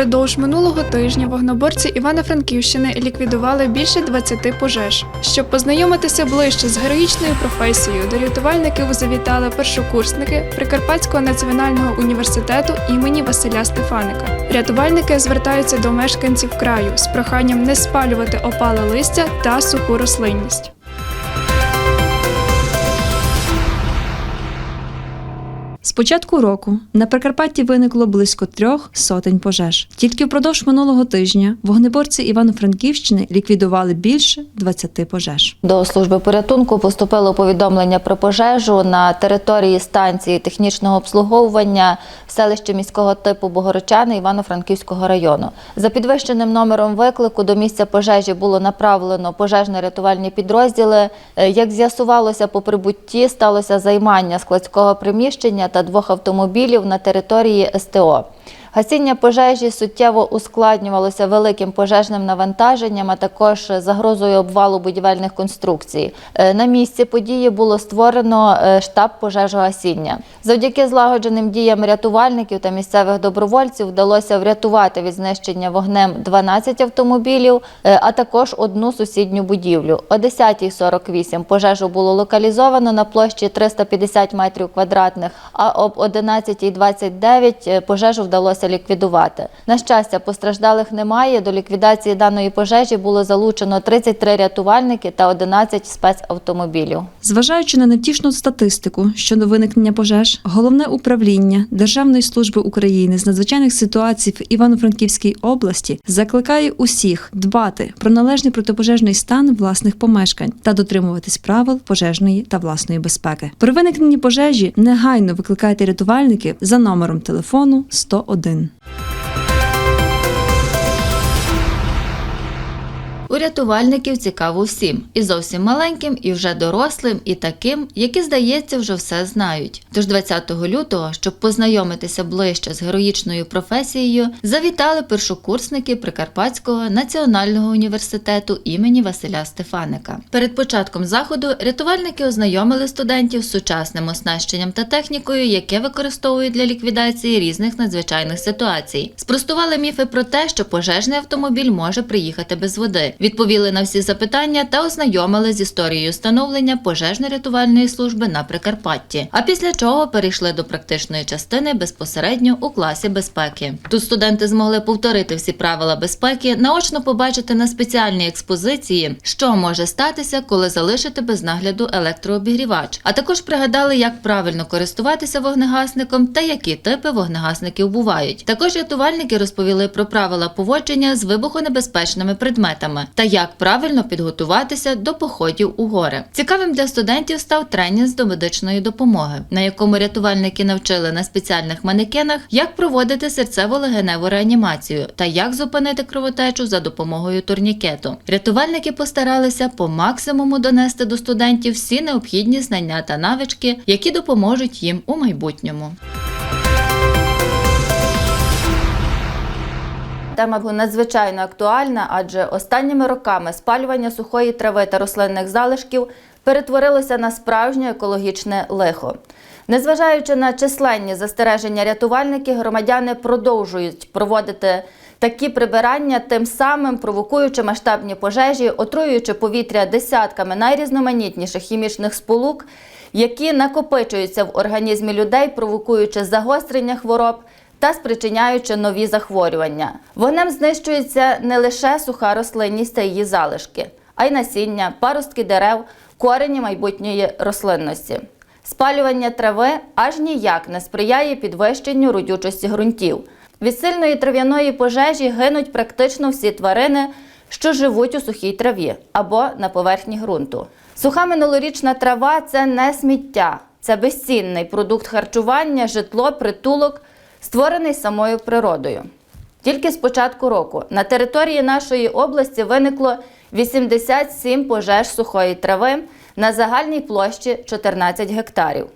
Упродовж минулого тижня вогнеборці Івано-Франківщини ліквідували більше 20 пожеж. Щоб познайомитися ближче з героїчною професією, до рятувальників завітали першокурсники Прикарпатського національного університету імені Василя Стефаника. Рятувальники звертаються до мешканців краю з проханням не спалювати опале листя та суху рослинність. З початку року на Прикарпатті виникло близько трьох сотень пожеж. Тільки впродовж минулого тижня вогнеборці Івано-Франківщини ліквідували більше 20 пожеж. До служби порятунку поступило повідомлення про пожежу на території станції технічного обслуговування в селищі міського типу Богородчани Івано-Франківського району. За підвищеним номером виклику до місця пожежі було направлено пожежно-рятувальні підрозділи. Е, Як з'ясувалося по прибутті, сталося займання складського приміщення та двох автомобілів на території СТО. Гасіння пожежі суттєво ускладнювалося великим пожежним навантаженням, а також загрозою обвалу будівельних конструкцій. Е, На місці події було створено е, штаб пожежогасіння. Завдяки злагодженим діям рятувальників та місцевих добровольців вдалося врятувати від знищення вогнем 12 автомобілів, е, а також одну сусідню будівлю. О 10.48 пожежу було локалізовано на площі 350 метрів квадратних, а об 11.29 е, пожежу вдалося ліквідувати. На щастя, постраждалих немає. До ліквідації даної пожежі було залучено 33 рятувальники та 11 спецавтомобілів. Зважаючи на невтішну статистику щодо виникнення пожеж, головне управління Державної служби України з надзвичайних ситуацій в Івано-Франківській області закликає усіх дбати про належний протипожежний стан власних помешкань та дотримуватись правил пожежної та власної безпеки. При виникненні пожежі негайно викликайте рятувальників за номером телефону 101. Martin. У рятувальників цікаво всім, і зовсім маленьким, і вже дорослим, і таким, які, здається, вже все знають. Тож 20 лютого, щоб познайомитися ближче з героїчною професією, завітали першокурсники Прикарпатського національного університету імені Василя Стефаника. Перед початком заходу рятувальники ознайомили студентів з сучасним оснащенням та технікою, яке використовують для ліквідації різних надзвичайних ситуацій. Спростували міфи про те, що пожежний автомобіль може приїхати без води. Відповіли на всі запитання та ознайомили з історією становлення пожежно-рятувальної служби на Прикарпатті. А після чого перейшли до практичної частини безпосередньо у класі безпеки. Тут студенти змогли повторити всі правила безпеки, наочно побачити на спеціальній експозиції, що може статися, коли залишити без нагляду електрообігрівач. А також пригадали, як правильно користуватися вогнегасником та які типи вогнегасників бувають. Також рятувальники розповіли про правила поводження з вибухонебезпечними предметами та як правильно підготуватися до походів у гори. Цікавим для студентів став тренінг з домедичної допомоги, на якому рятувальники навчили на спеціальних манекенах, як проводити серцево-легеневу реанімацію та як зупинити кровотечу за допомогою турнікету. Рятувальники постаралися по максимуму донести до студентів всі необхідні знання та навички, які допоможуть їм у майбутньому. Тема надзвичайно актуальна, адже останніми роками спалювання сухої трави та рослинних залишків перетворилося на справжнє екологічне лихо. Незважаючи на численні застереження рятувальники, громадяни продовжують проводити такі прибирання, тим самим провокуючи масштабні пожежі, отруюючи повітря десятками найрізноманітніших хімічних сполук, які накопичуються в організмі людей, провокуючи загострення хвороб та спричиняючи нові захворювання. Вогнем знищується не лише суха рослинність та її залишки, а й насіння, паростки дерев, корені майбутньої рослинності. Спалювання трави аж ніяк не сприяє підвищенню родючості ґрунтів. Від сильної трав'яної пожежі гинуть практично всі тварини, що живуть у сухій траві або на поверхні ґрунту. Суха минулорічна трава це не сміття, це безцінний продукт харчування, житло, притулок, створений самою природою. Тільки з початку року на території нашої області виникло 87 пожеж сухої трави на загальній площі 14 гектарів.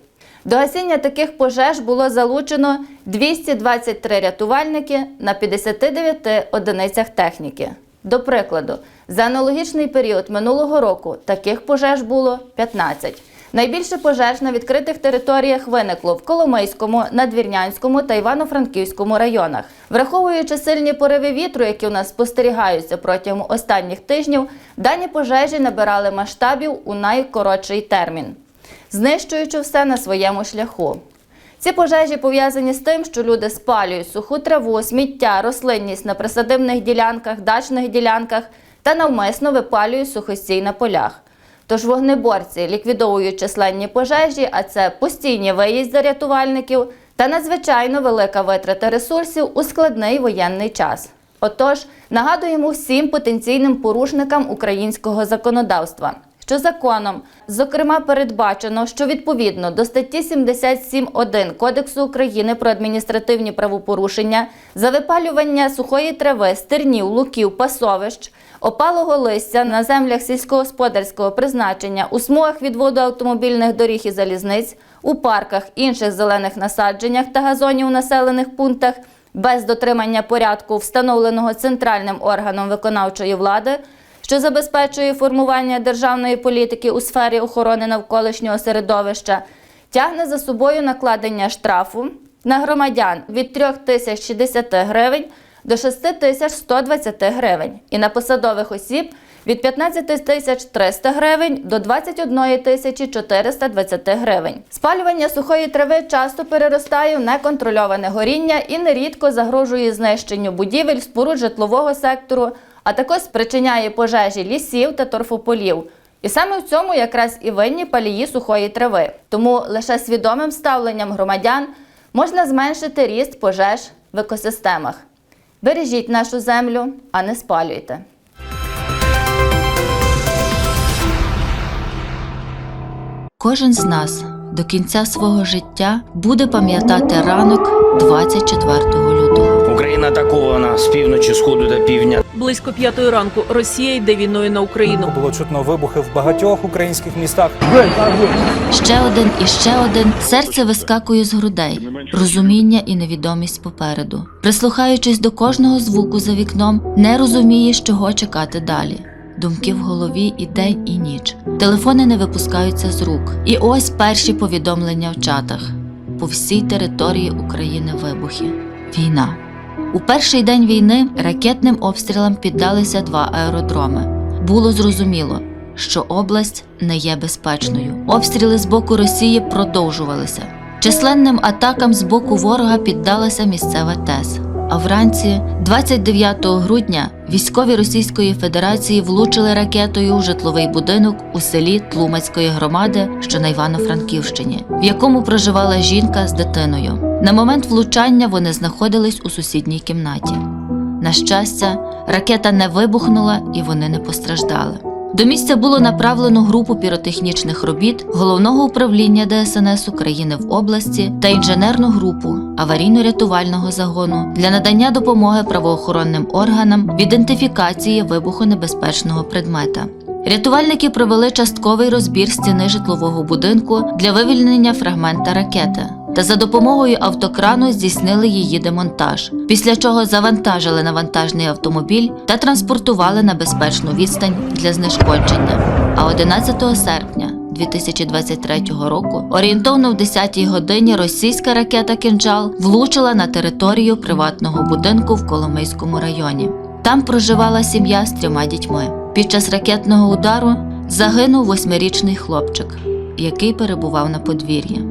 До гасіння таких пожеж було залучено 223 рятувальники на 59 одиницях техніки. До прикладу, за аналогічний період минулого року таких пожеж було 15. Найбільше пожеж на відкритих територіях виникло в Коломийському, Надвірнянському та Івано-Франківському районах. Враховуючи сильні пориви вітру, які у нас спостерігаються протягом останніх тижнів, дані пожежі набирали масштабів у найкоротший термін, знищуючи все на своєму шляху. Ці пожежі пов'язані з тим, що люди спалюють суху траву, сміття, рослинність на присадибних ділянках, дачних ділянках та навмисно випалюють сухостій на полях. Тож вогнеборці ліквідовують численні пожежі, а це постійні виїзди рятувальників та надзвичайно велика витрата ресурсів у складний воєнний час. Отож, нагадуємо всім потенційним порушникам українського законодавства, що законом, зокрема, передбачено, що відповідно до статті 77.1 Кодексу України про адміністративні правопорушення за випалювання сухої трави, стернів, луків, пасовищ, опалого листя на землях сільськогосподарського призначення, у смугах відводу автомобільних доріг і залізниць, у парках, інших зелених насадженнях та газонів у населених пунктах без дотримання порядку, встановленого центральним органом виконавчої влади, що забезпечує формування державної політики у сфері охорони навколишнього середовища, тягне за собою накладення штрафу на громадян від 3060 гривень до 6120 гривень і на посадових осіб від 15 тисяч 300 гривень до 21 тисячі 420 гривень. Спалювання сухої трави часто переростає в неконтрольоване горіння і нерідко загрожує знищенню будівель, споруд житлового сектору, а також спричиняє пожежі лісів та торфополів. І саме в цьому якраз і винні палії сухої трави. Тому лише свідомим ставленням громадян можна зменшити ріст пожеж в екосистемах. Бережіть нашу землю, а не спалюйте. Кожен з нас до кінця свого життя буде пам'ятати ранок 24 лютого. Україна атакована з півночі, сходу та півдня. Близько п'ятої ранку Росія йде війною на Україну. Було чутно вибухи в багатьох українських містах. Ще один і ще один серце вискакує з грудей, розуміння і невідомість попереду. Прислухаючись до кожного звуку за вікном, не розумієш, чого чекати далі. Думки в голові і день, і ніч. Телефони не випускаються з рук. І ось перші повідомлення в чатах. По всій території України вибухи. Війна. У перший день війни ракетним обстрілам піддалися два аеродроми. Було зрозуміло, що область не є безпечною. Обстріли з боку Росії продовжувалися. Численним атакам з боку ворога піддалася місцева ТЕС. А вранці, 29 грудня, військові Російської Федерації влучили ракетою у житловий будинок у селі Тлумацької громади, що на Івано-Франківщині, в якому проживала жінка з дитиною. На момент влучання вони знаходились у сусідній кімнаті. На щастя, ракета не вибухнула і вони не постраждали. До місця було направлено групу піротехнічних робіт головного управління ДСНС України в області та інженерну групу аварійно-рятувального загону для надання допомоги правоохоронним органам в ідентифікації вибухонебезпечного предмета. Рятувальники провели частковий розбір стіни житлового будинку для вивільнення фрагмента ракети та за допомогою автокрану здійснили її демонтаж, після чого завантажили на вантажний автомобіль та транспортували на безпечну відстань для знешкодження. А 11 серпня 2023 року, орієнтовно в 10-й годині, російська ракета «Кинджал» влучила на територію приватного будинку в Коломийському районі. Там проживала сім'я з трьома дітьми. Під час ракетного удару загинув восьмирічний хлопчик, який перебував на подвір'ї.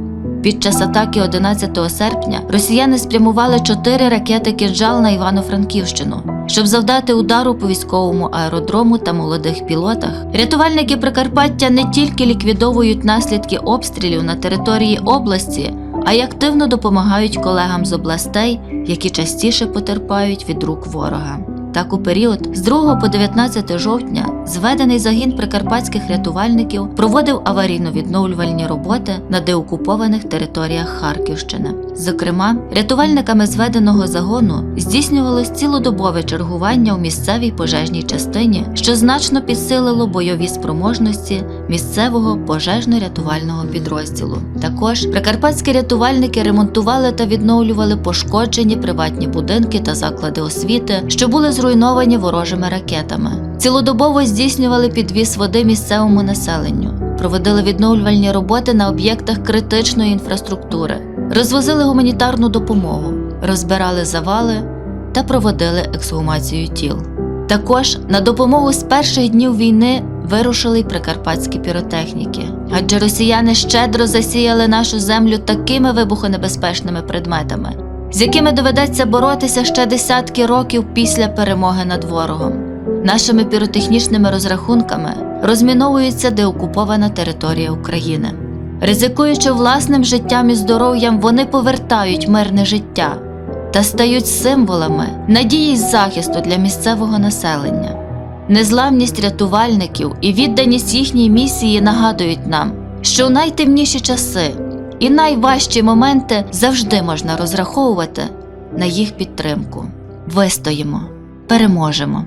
Під час атаки 11 серпня росіяни спрямували чотири ракети «Кинджал» на Івано-Франківщину, щоб завдати удару по військовому аеродрому та молодих пілотах. Рятувальники Прикарпаття не тільки ліквідовують наслідки обстрілів на території області, а й активно допомагають колегам з областей, які частіше потерпають від рук ворога. Так, у період з 2 по 19 жовтня зведений загін прикарпатських рятувальників проводив аварійно-відновлювальні роботи на деокупованих територіях Харківщини. Зокрема, рятувальниками зведеного загону здійснювалось цілодобове чергування у місцевій пожежній частині, що значно підсилило бойові спроможності місцевого пожежно-рятувального підрозділу. Також прикарпатські рятувальники ремонтували та відновлювали пошкоджені приватні будинки та заклади освіти, що були зруйновані ворожими ракетами. Цілодобово здійснювали підвіз води місцевому населенню, проводили відновлювальні роботи на об'єктах критичної інфраструктури, розвозили гуманітарну допомогу, розбирали завали та проводили ексгумацію тіл. Також на допомогу з перших днів війни вирушили й прикарпатські піротехніки, адже росіяни щедро засіяли нашу землю такими вибухонебезпечними предметами, з якими доведеться боротися ще десятки років після перемоги над ворогом. Нашими піротехнічними розрахунками розміновується деокупована територія України. Ризикуючи власним життям і здоров'ям, вони повертають мирне життя та стають символами надії й захисту для місцевого населення. Незламність рятувальників і відданість їхній місії нагадують нам, що у найтемніші часи і найважчі моменти завжди можна розраховувати на їх підтримку. Вистоїмо, переможемо.